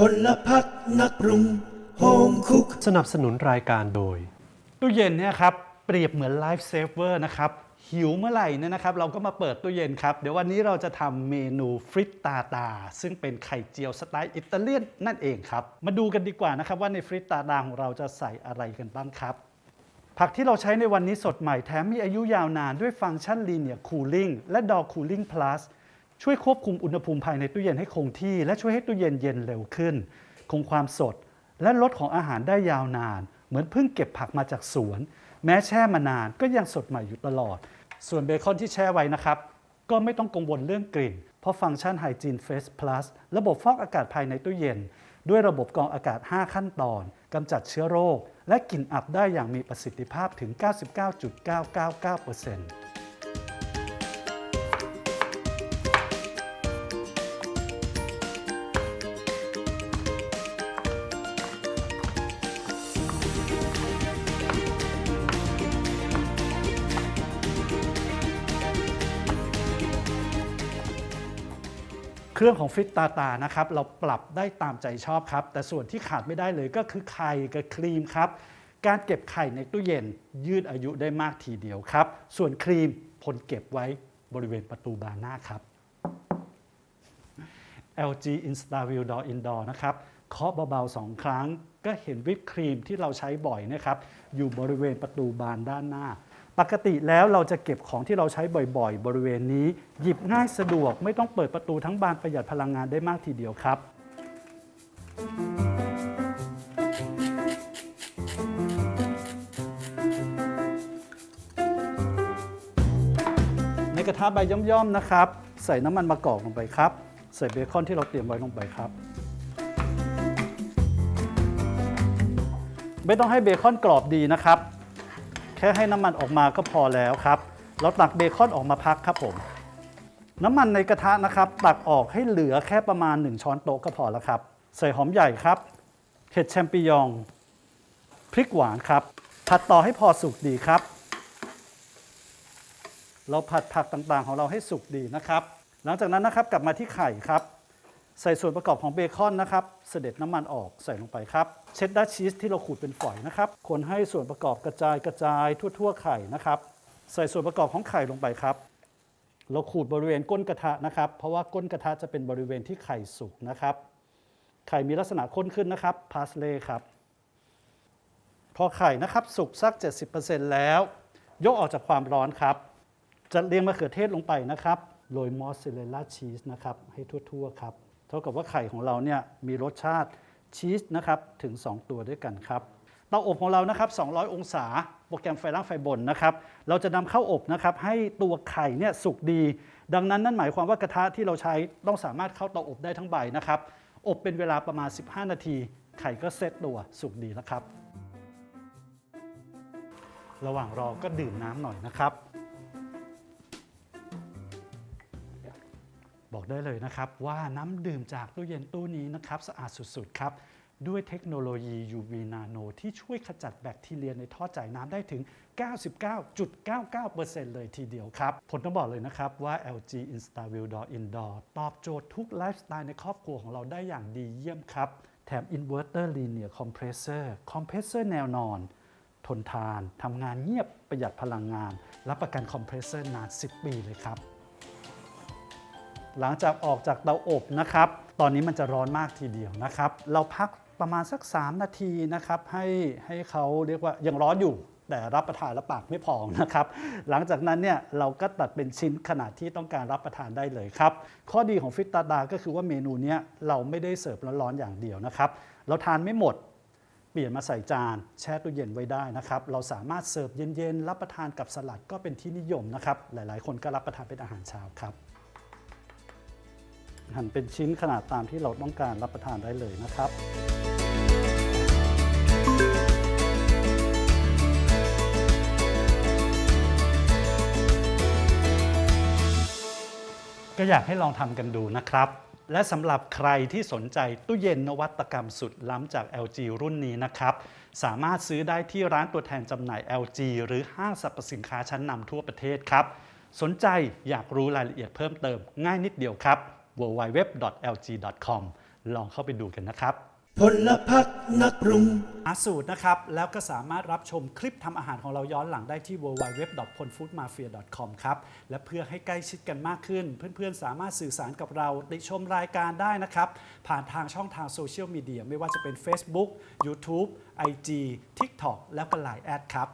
พลพักนักปรุงโฮมคุกสนับสนุนรายการโดย ตู้เย็นเนี่ยครับเปรียบเหมือนไลฟ์เซฟเวอร์นะครับ หิวเมื่อไหร่เนี่ยนะครับเราก็มาเปิดตู้เย็นครับ เดี๋ยววันนี้เราจะทำเมนูฟริตตาตา ซึ่งเป็นไข่เจียวสไตล์อิตาเลียนนั่นเองครับ มาดูกันดีกว่านะครับว่าในฟริตตาตาของเราจะใส่อะไรกันบ้างครับผักที่เราใช้ในวันนี้สดใหม่แถมมีอายุยาวนานด้วยฟังก์ชัน Linear Cooling และ Door Cooling Plus ช่วยควบคุมอุณหภูมิภายในตู้เย็นให้คงที่ และช่วยให้ตู้เย็นเย็นเร็วขึ้น คงความสด และลดของอาหารได้ยาวนาน เหมือนเพิ่งเก็บผักมาจากสวน แม้แช่มานานก็ยังสดใหม่อยู่ตลอด ส่วนเบคอนที่แช่ไว้นะครับ ก็ไม่ต้องกังวลเรื่องกลิ่น เพราะฟังก์ชัน Hygiene Face Plus ระบบฟอกอากาศภายในตู้เย็น ด้วยระบบกรองอากาศ 5 ขั้นตอนกำจัดเชื้อโรค และกลิ่นอับได้อย่างมีประสิทธิภาพถึง 99.999% เครื่องของฟิตตาตานะครับเราปรับได้ตามใจชอบครับ แต่ส่วนที่ขาดไม่ได้เลยก็คือไข่กับครีมครับ การเก็บไข่ในตู้เย็นยืดอายุได้มากทีเดียวครับ ส่วนครีมพลเก็บไว้บริเวณประตูบานหน้าครับ LG InstaView Door Indoor นะครับเคาะเบาๆสองครั้ง ก็เห็นวิปครีมที่เราใช้บ่อยนะครับอยู่บริเวณประตูบานด้านหน้า ปกติแล้วเราจะเก็บของที่เราใช้บ่อยๆ บริเวณนี้ หยิบง่ายสะดวกไม่ต้องเปิดประตูทั้งบานประหยัดพลังงานได้มากทีเดียวครับ ในกระทะใบย่อมๆนะครับ ใส่น้ำมันมะกอกลงไปครับ ใส่เบคอนที่เราเตรียมไว้ลงไปครับ ไม่ต้องให้เบคอนกรอบดีนะครับ ค่ให้น้ำมันออกมาก็พอแล้วครับ เราตักเบคอนออกมาพักครับผม น้ำมันในกระทะนะครับ ตักออกให้เหลือแค่ประมาณ 1 ช้อนโต๊ะก็พอแล้วครับ ใส่หอมใหญ่ครับ เห็ดแชมปิญองพริกหวานครับ ผัดต่อให้พอสุกดีครับ เราผัดผักต่างๆของเราให้สุกดีนะครับ หลังจากนั้นนะครับกลับมาที่ไข่ครับ ใส่ส่วนประกอบของเบคอนนะครับ เสด็จน้ำมันออกใส่ลงไปครับเชดดาร์ชีสที่เราขูดเป็นฝอยนะครับ คนให้ส่วนประกอบกระจายกระจายทั่ว ๆ ไข่นะครับ ใส่ส่วนประกอบของไข่ลงไปครับ เราขูดบริเวณก้นกระทะนะครับ เพราะว่าก้นกระทะจะเป็นบริเวณที่ไข่สุกนะครับ ไข่มีลักษณะข้นขึ้นนะครับพาสเลย์ครับ พอไข่นะครับสุกสัก 70%แล้ว ยกออกจากความร้อนครับ จะเรียงมะเขือเทศลงไปนะครับ โรยมอสซาเรลล่าชีสนะครับ ให้ทั่ว ๆ ครับ เท่ากับว่าไข่ของเราเนี่ยมีรสชาติชีสนะครับถึง 2 ตัวด้วยกันครับเตาอบของเรานะครับ 200 องศา โปรแกรมไฟล่างไฟบนนะครับ เราจะนำเข้าอบนะครับให้ตัวไข่เนี่ยสุกดี ดังนั้นนั่นหมายความว่ากระทะที่เราใช้ต้องสามารถเข้าเตาอบได้ทั้งใบนะครับ อบเป็นเวลาประมาณ 15 นาที ไข่ก็เซ็ตตัวสุกดีแล้วครับ ระหว่างรอก็ดื่มน้ำหน่อยนะครับ บอกได้เลยนะครับว่าน้ำดื่มจากตู้เย็นตู้นี้นะครับสะอาดสุดๆครับด้วยเทคโนโลยี UV Nano ที่ช่วยขจัดแบคทีเรียในท่อจ่ายน้ำได้ถึง 99.99%เลยทีเดียวครับ ผมต้องบอกเลยนะครับว่า LG InstaView Door Indoor ตอบโจทย์ทุกไลฟ์สไตล์ในครอบครัวของเราได้อย่างดีเยี่ยมครับ แถม Inverter Linear Compressor คอมเพรสเซอร์แนวนอน ทนทาน ทำงานเงียบประหยัดพลังงาน รับประกันคอมเพรสเซอร์นาน 10 ปีเลยครับ หลังจากออกจากเตาอบนะครับ ตอนนี้มันจะร้อนมากทีเดียวนะครับ เราพักประมาณสัก 3 นาทีนะครับ ให้ให้เขาเรียกว่ายังร้อนอยู่ แต่รับประทานแล้วปากไม่พองนะครับ หลังจากนั้นเนี่ยเราก็ตัดเป็นชิ้นขนาดที่ต้องการรับประทานได้เลยครับ ข้อดีของฟิตตาดาก็คือว่าเมนูเนี้ยเราไม่ได้เสิร์ฟร้อนๆอย่างเดียวนะครับ เราทานไม่หมดเปลี่ยนมาใส่จานแช่ตู้เย็นไว้ได้นะครับ เราสามารถเสิร์ฟเย็นๆ รับประทานกับสลัดก็เป็นที่นิยมนะครับ หลายๆ คนก็รับประทานเป็นอาหารเช้าครับ หั่นเป็นชิ้นขนาดตามที่เราต้องการรับประทานได้เลยนะครับ ก็อยากให้ลองทำกันดูนะครับ และสำหรับใครที่สนใจตู้เย็นนวัตกรรมสุดล้ำจาก LG รุ่นนี้นะครับสามารถซื้อได้ที่ร้านตัวแทนจำหน่าย LG หรือห้างสรรพสินค้าชั้นนำทั่วประเทศครับ สนใจอยากรู้รายละเอียดเพิ่มเติมง่ายนิดเดียวครับ www.lg.com ลองเข้าไปดูกันนะครับ พลพักนักปรุง หาสูตรนะครับ แล้วก็สามารถรับชมคลิปทำอาหารของเราย้อนหลังได้ที่ www.polfoodmafia.com ครับ และเพื่อให้ใกล้ชิดกันมากขึ้น เพื่อนๆ สามารถสื่อสารกับเราติชมรายการได้นะครับ ผ่านทางช่องทางโซเชียลมีเดียไม่ว่าจะเป็น Facebook YouTube IG TikTok แล้วก็ Line แอดครับ